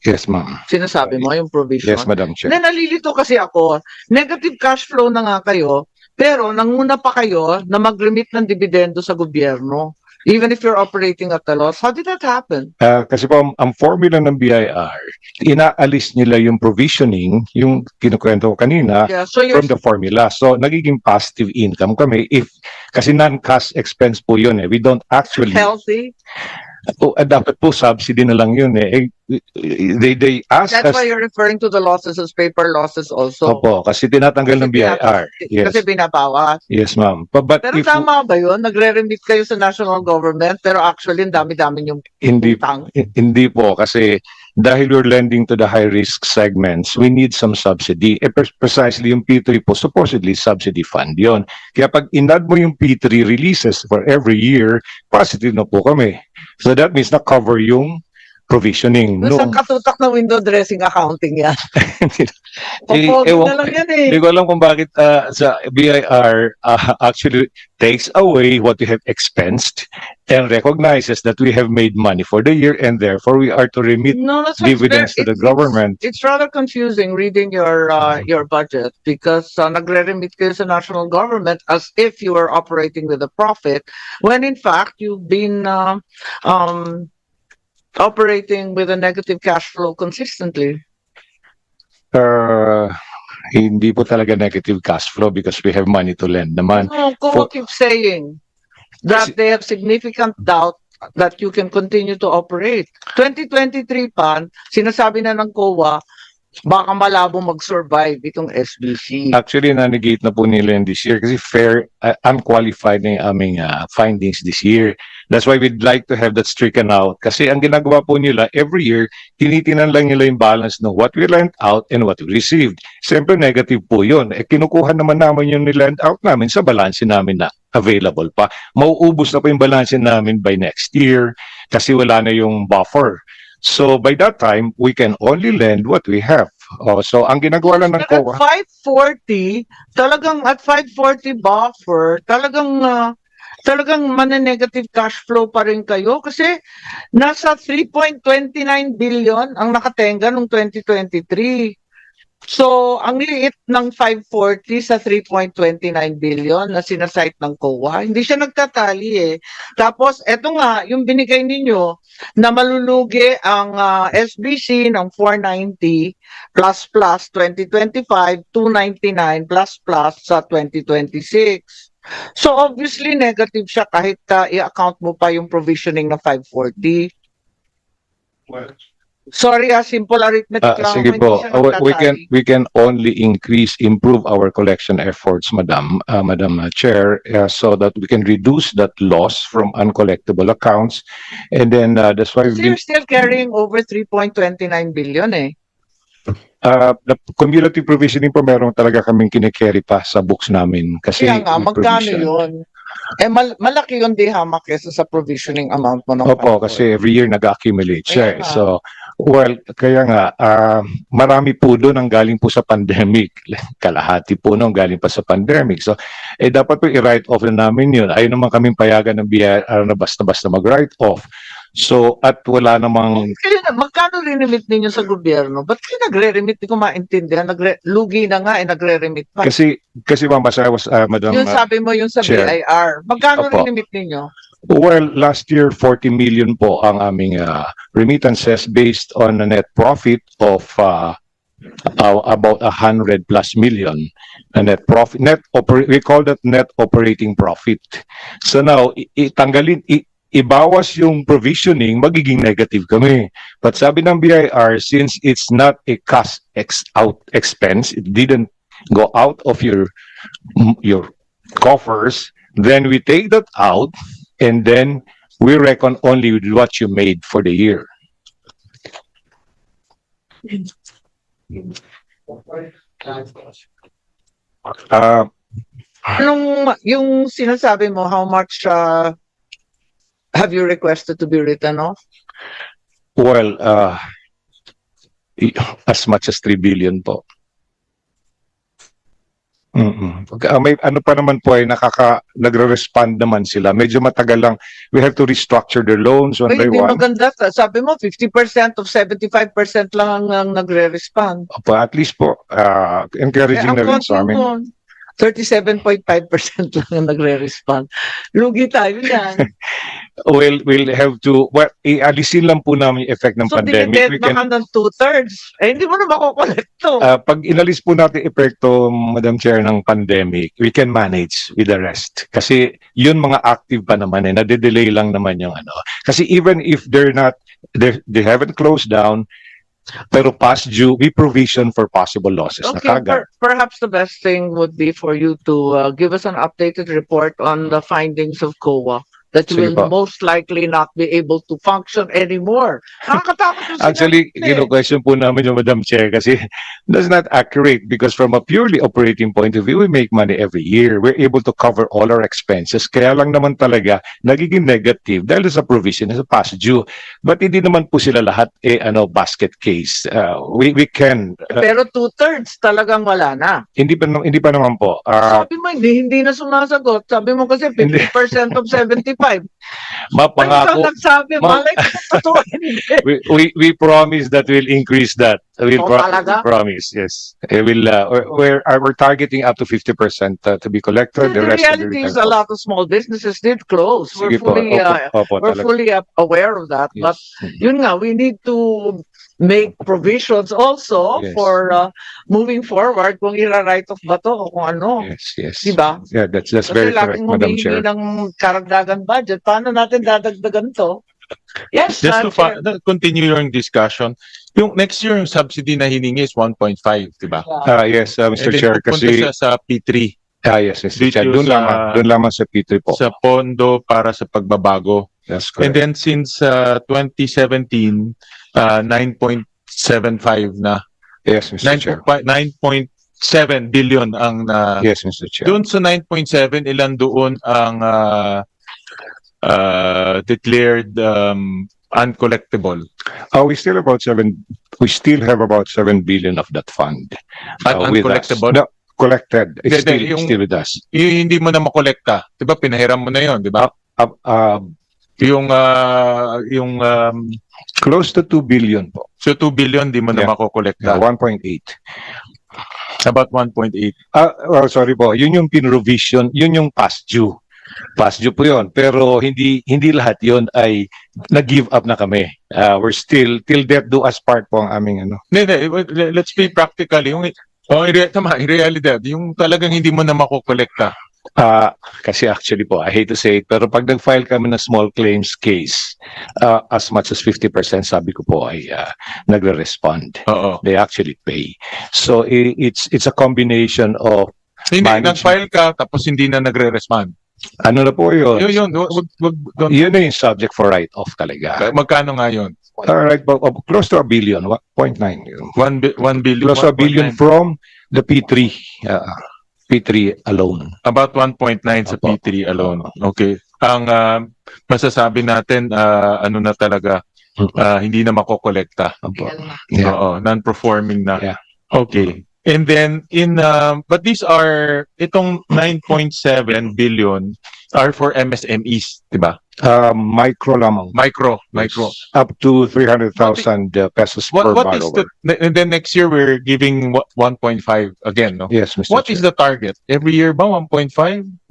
Yes, ma'am. Sinasabi mo yung provision. Yes, Madam Chair. Na nalilito kasi ako, negative cash flow na nga kayo, pero nanguna pa kayo na mag-remit ng dividendo sa gobyerno. Even if you're operating at a loss. How did that happen? Ah, kasi po, ang, ang formula ng BIR, inaalis nila yung provisioning, yung kinukwento ko kanina, Yeah, so from the formula. So, nagiging positive income kami if, kasi non-cash expense po yun eh. We don't actually, healthy. Oh, dapat po subsidy na lang yun eh. Eh, They, they ask That's us, why you're referring to the losses as paper losses also. opo, kasi tinatanggal ng Kasi BIR. Yes, Kasi binabawas. yes ma'am. But, but Pero if tama ba yun? Nagre-remit kayo sa national government, pero actually, ang dami-dami yung hindi utang. Hindi po kasi dahil we're lending to the high risk segments, we need some subsidy. Eh, pre- precisely yung P3 po, supposedly subsidy fund yon. Kaya pag inad mo yung P3 releases for every year, positive na po kami. So that means na-cover yung provisioning. No. Sa katutak na window dressing accounting yan. Eh, Popogi ewan na lang yan eh. Hindi ko alam kung bakit ah, sa BIR ah, actually takes away what we have expensed and recognizes that we have made money for the year and therefore we are to remit No, it's dividends to the it's- government. It's rather confusing reading your uh, your budget because uh, nagre-remit kayo sa national government as if you were operating with a profit when in fact you've been uh, um, operating with a negative cash flow consistently. Uh, hindi po talaga negative cash flow because we have money to lend naman. No, Kuya keeps saying that they have significant doubt that you can continue to operate. 2023 pa, sinasabi na ng COA, baka malabo mag-survive itong SBC. Actually, nanegate na po nila yun this year kasi fair, uh, unqualified na yung aming uh, findings this year. That's why we'd like to have that stricken out. Kasi ang ginagawa po nila, every year, tinitinan lang nila yung balance ng what we lent out and what we received. Siyempre, negative po yun. Eh, kinukuha naman namin yung nilend out namin sa balance namin na available pa. Mauubos na po yung balance namin by next year kasi wala na yung buffer. So, by that time, we can only lend what we have. Oh, so, ang ginagawa lang ng At COA, 540, talagang at 540 buffer, talagang ah, talagang negative cash flow pa rin kayo kasi nasa 3.29 billion ang nakatenga noong 2023. So, ang liit ng 540 sa 3.29 billion na sinasite ng COA, hindi siya nagtatali eh. Tapos, eto nga, yung binigay ninyo na malulugi ang ah, SBC ng 490 plus plus 2025, 299 plus plus sa 2026. So obviously negative siya kahit uh, i-account mo pa yung provisioning na 540. Sorry ah, simple arithmetic Ah, lang. sige hindi po. siya Uh, we can nagtatali. we can only increase improve our collection efforts madam uh, madam uh, chair uh, so that we can reduce that loss from uncollectible accounts and then uh, that's why So we've been, you're still carrying over 3.29 billion eh. uh, the cumulative provisioning po meron talaga kaming kinikerry pa sa books namin kasi Kaya nga, magkano provision. yun? Eh, mal- malaki yung di hamak kesa sa provisioning amount mo ng Opo, 540. kasi every year nag-accumulate siya. Kaya eh. nga. So, well, kaya nga, ah, marami po doon ang galing po sa pandemic. Kalahati po nung galing pa sa pandemic. So, eh, dapat po i-write off na namin yun. Ayaw naman kaming payagan ng BIR na basta-basta mag-write off. So, at wala namang, Kaya na, magkano rinimit ninyo sa gobyerno? Ba't kayo nagre-remit? Hindi ko maintindihan. Nagre lugi na nga, eh, nagre-remit pa. kasi, kasi Ma'am, as I was, ah, Madam, Yung ah, sabi mo yung sa Chair. BIR. Magkano Opo. rinimit ninyo? Well, last year, 40 million po ang aming ah, remittances based on a net profit of ah, uh, about a hundred plus million. A net profit net we call that net operating profit. So now itanggalin ibawas yung provisioning magiging negative kami. But sabi ng BIR since it's not a cash ex out expense it didn't go out of your your coffers then we take that out and then we reckon only with what you made for the year uh, Anong, yung sinasabi mo, how much uh, have you requested to be written off? Well, uh, as much as 3 billion po. Mm-mm. Ah, may ano pa naman po ay nakaka nagre-respond naman sila. Medyo matagal lang. We have to restructure their loans one Ay, by one. maganda. Sabi mo, 50% of 75% lang ang, ang nagre-respond. Opo, at least po Eh, encouraging ang na rin sa amin. nun, 37.5% lang ang nagre-respond. Lugi tayo yan. We'll we'll have to well, ialisin lang po namin yung effect ng so, pandemic. dinided We na can ka ng two-thirds. Eh, hindi mo na makukolekto. Ah, pag inalis po natin epekto, Madam Chair, ng pandemic, we can manage with the rest. Kasi yun mga active pa naman eh, nade-delay lang naman yung ano. Kasi even if they're not, they're, they haven't closed down, pero past due, we provision for possible losses na Okay, kagad. per- perhaps the best thing would be for you to uh, give us an updated report on the findings of COA that Sige will po. most likely not be able to function anymore. Nakakatakot yung Actually, sinabi eh. kino-question po namin yung Madam Chair kasi that's not accurate because from a purely operating point of view, we make money every year. We're able to cover all our expenses. Kaya lang naman talaga nagiging negative dahil sa provision sa past due. But hindi naman po sila lahat eh ano basket case. Uh, we we can uh, Pero two-thirds talagang wala na. hindi pa nam- hindi pa naman po. Uh, Sabi mo, hindi, hindi na sumasagot. Sabi mo kasi Hindi. 50% of 75. Ano mapangako nagsabi? Ma- Malay ko we, we we promise that we'll increase that. We'll Oh, talaga? promise, yes. It will uh, we're, we're uh, we're targeting up to 50% uh, to be collected. The The rest reality is returned. a lot of small businesses did close. We're Sige po. fully, Opo, uh, opo, we're talaga. fully uh, aware of that. But Yes. yun nga, we need to make provisions also Yes. for uh, moving forward kung ira-write off ba to o kung ano. Yes, yes. Diba? Yeah, that's that's Kasi very correct, Madam humihingi Chair. ng karagdagan budget. Paano natin dadagdagan to? Yes, Just to uh, Chair. fa- no, continue your discussion, yung next year yung subsidy na hiningi is 1.5, di ba? Ah, yes, uh, Mr. And Chair, kasi siya sa P3, ah, yes, Chair, doon lamang, doon lamang sa P3 po. sa pondo para sa pagbabago. That's And correct. then since uh, 2017, uh, 9.75 na. Yes, Mr. Chair. 9.5 9.7 billion ang na Yes, Mr. Chair. doon sa 9.7 ilan doon ang uh, uh, declared um, uncollectible Oh, we still about seven. We still have about seven billion of that fund at uh, with us. uncollectible No, collected. It's Hindi, still, hindi, yung- still with us. yung hindi mo na makolekta 'di ba pinahiram mo na yon 'di ba Uh, uh, yung uh, yung um, close to two billion po. so 2 billion di mo na Yeah. makokolekta Uh, 1.8. about 1.8 Ah, well, sorry po. Yun yung pinrovision, yun yung past due. Past due po yun. Pero hindi hindi lahat yun ay nag-give up na kami. Ah, we're still, till death do us part po ang aming ano. Le- Let's be practical. Yung, oh, in, tama, in realidad, yung talagang hindi mo na makokolekta. Ah, kasi actually po, I hate to say it, pero pag nag-file kami ng small claims case, ah, as much as 50% sabi ko po ay ah, nagre-respond. Oo. They actually pay. So i- it's it's a combination of Hindi, Manage- nag-file ka, tapos hindi na nagre-respond. ano na po yun. Yun, yun. Wag, wag, wag, don't- Yun na yung subject for write-off talaga. magkano nga yun? All right, but uh, close to a billion, wa- 0.9. 1, bi- 1 billion. Close to a 1.9. billion from the P3, uh, P3 alone. About 1.9 sa Opo. P3 alone. Okay. Ang ah, masasabi natin, ah, ano na talaga, ah, hindi na makokolekta. Opo. Yeah. Oo, non-performing na. Yeah. Okay. And then in um, but these are itong 9.7 billion are for MSMEs, 'di ba? Uh, micro lamang. Micro, micro. Up to 300,000 uh, pesos per What what is borrower. the and then next year we're giving what 1.5 again, no? Yes, Mr. What is the target? Every year ba 1.5?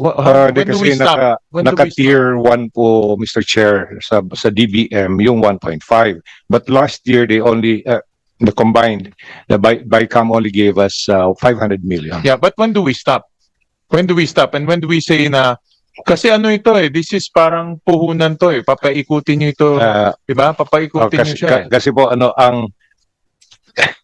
What, Uh, when do we kasi stop? naka, When do we naka-tier 1 po, Mr. Chair, sa, sa DBM, yung 1.5. But last year, they only, uh, the combined, the Bi- BICAM only gave us uh, 500 million. Yeah, but when do we stop? When do we stop? And when do we say na kasi ano ito eh, this is parang puhunan to eh. Papaikutin niyo ito, Uh, 'di ba? oh, Papaikutin kasi, niyo siya. ka- kasi po, ano, ang,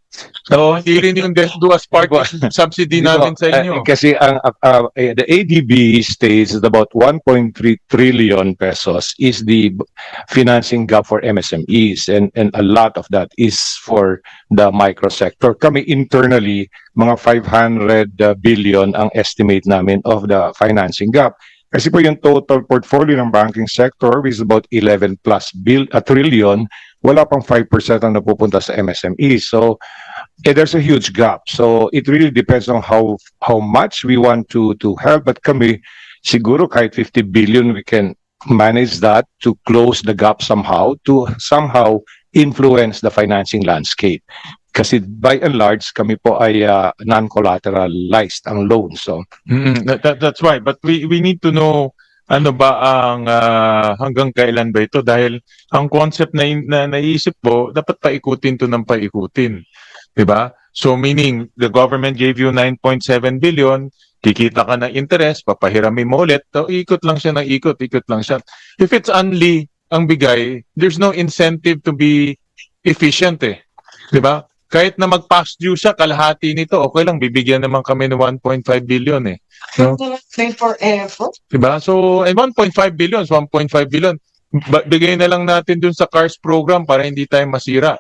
So, hindi rin yung death do us part subsidy Di ba, namin sa uh, inyo. kasi ang uh, uh, eh, the ADB states that about 1.3 trillion pesos is the b- financing gap for MSMEs and and a lot of that is for the micro sector. Kami internally mga 500 uh, billion ang estimate namin of the financing gap. Kasi po yung total portfolio ng banking sector is about 11 plus bill, a trillion, wala pang 5% ang napupunta sa MSME. So, eh, there's a huge gap. So it really depends on how how much we want to to help. But kami, siguro kahit 50 billion, we can manage that to close the gap somehow, to somehow influence the financing landscape. Kasi by and large, kami po ay uh, non-collateralized ang loan. So Mm, that, that- that's why. But we we need to know ano ba ang ah, hanggang kailan ba ito dahil ang concept na, na naisip po dapat paikutin to ng paikutin. 'Di ba? So meaning the government gave you 9.7 billion, kikita ka ng interest, papahiramin mo ulit, so, ikot lang siya ng ikot, ikot lang siya. If it's only ang bigay, there's no incentive to be efficient eh. 'Di ba? Kahit na mag-pass due siya, kalahati nito, okay lang, bibigyan naman kami ng 1.5 billion eh. Stay forever. Diba? So, and 1.5 billion, is 1.5 billion. Ba- bigay na lang natin dun sa CARS program para hindi tayo masira.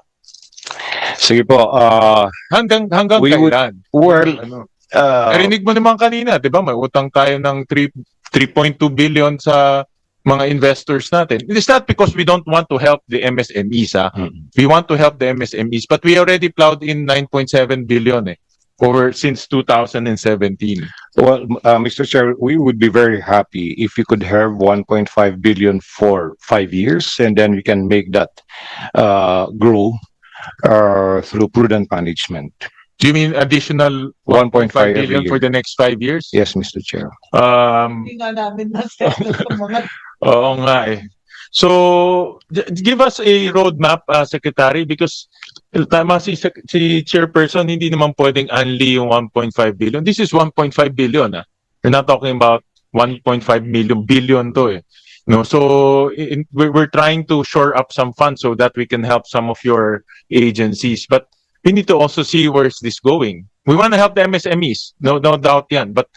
sige po, uh, Hanggang hanggang We would- kailan? well, Ano? uh, Narinig mo naman kanina, 'di ba? May utang tayo ng 3 3.2 billion sa mga investors natin. It's not because we don't want to help the MSMEs, ah. Mm. We want to help the MSMEs, but we already plowed in 9.7 billion eh over since 2017. Well, uh, Mr. Chair, we would be very happy if you could have 1.5 billion for five years, and then we can make that uh, grow uh, through prudent management. Do you mean additional 1.5 billion every billion for the next five years? Yes, Mr. Chair. Um, Hindi nga namin na-settle sa mga Oo nga eh. So, give us a roadmap, uh, Secretary, because tama si, si Chairperson, hindi naman pwedeng only yung 1.5 billion. This is 1.5 billion. Ah. We're not talking about 1.5 million billion to eh. No, so in, we're trying to shore up some funds so that we can help some of your agencies. But we need to also see where's this going. We want to help the MSMEs, no, no doubt yan. But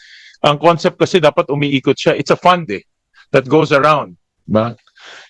ang concept kasi dapat umiikot siya. It's a fund eh that goes around. Ba?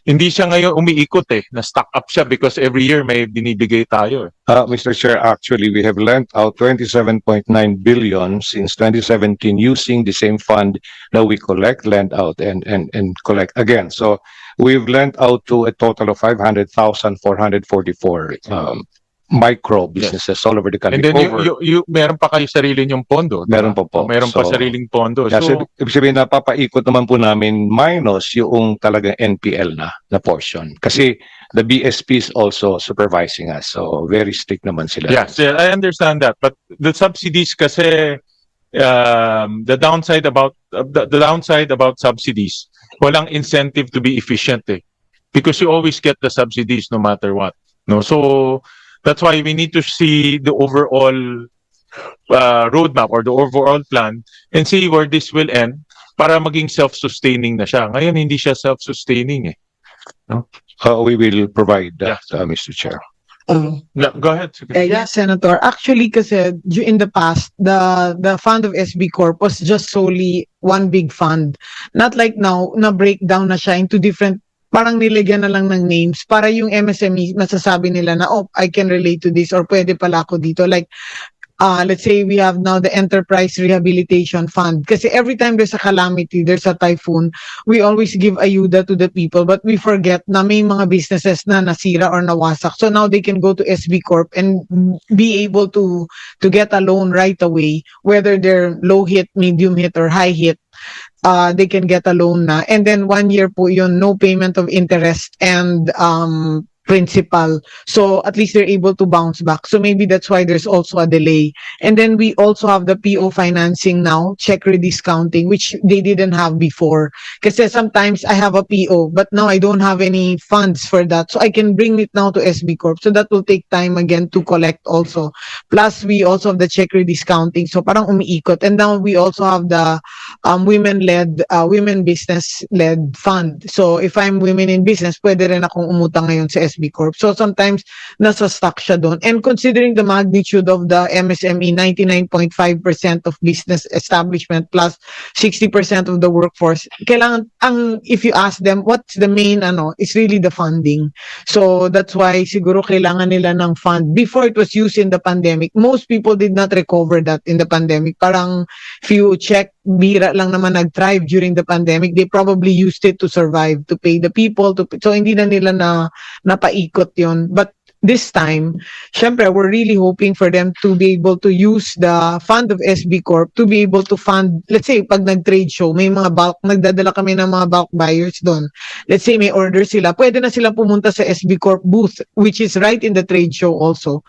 Hindi siya ngayon umiikot eh. Na-stock up siya because every year may binibigay tayo. eh. Uh, Mr. Chair, actually, we have lent out 27.9 billion since 2017 using the same fund that we collect, lend out, and, and, and collect again. So we've lent out to a total of 500,444 um, micro businesses all over the And country. then you, Over- you, you, meron pa kayo sarili niyong pondo. Meron pa po. Meron pa So, sariling pondo. Kasi So, ibig sabihin napapaikot naman po namin minus yung talagang NPL na na portion. Kasi the BSP is also supervising us. So very strict naman sila. Yes, yeah, I understand that. But the subsidies kasi um, the downside about uh, the, the downside about subsidies, walang incentive to be efficient eh. Because you always get the subsidies no matter what. No, so that's why we need to see the overall uh, roadmap or the overall plan and see where this will end para maging self-sustaining na siya. Ngayon hindi siya self-sustaining eh. Uh, we will provide that, Yeah. uh, Mr. Chair. Um, No, go ahead. Uh, yes, Senator. Actually, kasi in the past, the the fund of SB Corp was just solely one big fund. Not like now, na breakdown na siya into different parang nilagyan na lang ng names para yung MSME masasabi nila na oh I can relate to this or pwede pala ako dito. Like uh, let's say we have now the enterprise rehabilitation fund. Kasi every time there's a calamity there's a typhoon we always give ayuda to the people. But we forget na may mga businesses na nasira or nawasak. So now they can go to SB Corp and be able to to get a loan right away whether they're low hit medium hit or high hit uh, they can get a loan na. And then one year po yun, no payment of interest and um, principal. So at least they're able to bounce back. So maybe that's why there's also a delay. And then we also have the PO financing now, check rediscounting, which they didn't have before. Kasi sometimes I have a PO, but now I don't have any funds for that. So I can bring it now to SB Corp. So that will take time again to collect also. Plus we also have the check rediscounting. So parang umiikot. And now we also have the um, women-led, uh, women business-led fund. So if I'm women in business, pwede rin akong umutang ngayon sa SB Corp. So sometimes nasa stock siya doon. And considering the magnitude of the MSME, 99.5% of business establishment plus 60% of the workforce, kailangan, ang, if you ask them, what's the main, ano, it's really the funding. So that's why siguro kailangan nila ng fund. Before it was used in the pandemic, most people did not recover that in the pandemic. Parang if you check, bira lang naman nag-thrive during the pandemic. They probably used it to survive, to pay the people. To, so hindi na nila na napaikot yon But this time, syempre, we're really hoping for them to be able to use the fund of SB Corp to be able to fund, let's say, pag nag-trade show, may mga bulk, nagdadala kami ng mga bulk buyers doon. Let's say may order sila, pwede na sila pumunta sa SB Corp booth, which is right in the trade show also